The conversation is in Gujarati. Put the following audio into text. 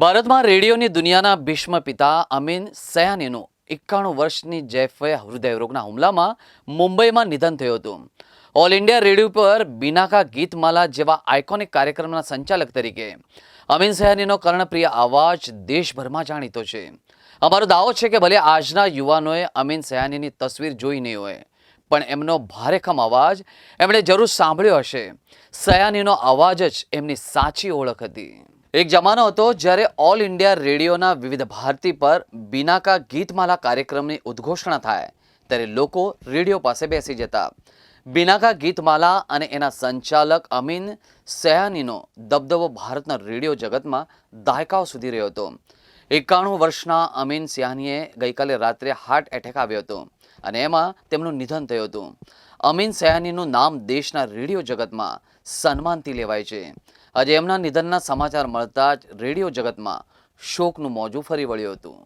ભારતમાં રેડિયોની દુનિયાના ભીષ્મ પિતા અમીન સયાનીનું એકાણું વર્ષની જૈફે હૃદયરોગના હુમલામાં મુંબઈમાં નિધન થયું હતું. ઓલ ઇન્ડિયા રેડિયો પર બિનાકા ગીતમાલા જેવા આઇકોનિક કાર્યક્રમના સંચાલક તરીકે અમીન સયાનીનો કર્ણપ્રિય અવાજ દેશભરમાં જાણીતો છે. અમારો દાવો છે કે ભલે આજના યુવાનોએ અમીન સયાનીની તસવીર જોઈ નહીં હોય, પણ એમનો ભારેખમ અવાજ એમણે જરૂર સાંભળ્યો હશે. સયાનીનો અવાજ જ એમની સાચી ઓળખ હતી. એક જમાનો હતો જ્યારે ઓલ ઇન્ડિયા રેડિયોના વિવિધ ભારતી પર બિનાકા ગીતમાલા કાર્યક્રમની ઉદ્ઘોષણા થાય, ત્યારે લોકો રેડિયો પાસે બેસી જતા. બિનાકા ગીતમાલા અને એના સંચાલક અમીન સયાનીનો દબદબો ભારતના રેડિયો જગતમાં દાયકાઓ સુધી રહ્યો હતો. એકાણું વર્ષના અમીન સિયાનીએ ગઈકાલે રાત્રે હાર્ટ એટેક આવ્યો હતો અને એમાં તેમનું નિધન થયું હતું. અમીન સયાનીનું નામ દેશના રેડિયો જગતમાં સન્માનથી લેવાય છે. આજે એમના નિધનના સમાચાર મળતા જ રેડિયો જગતમાં શોકનું મોજું ફરી વળ્યું હતું.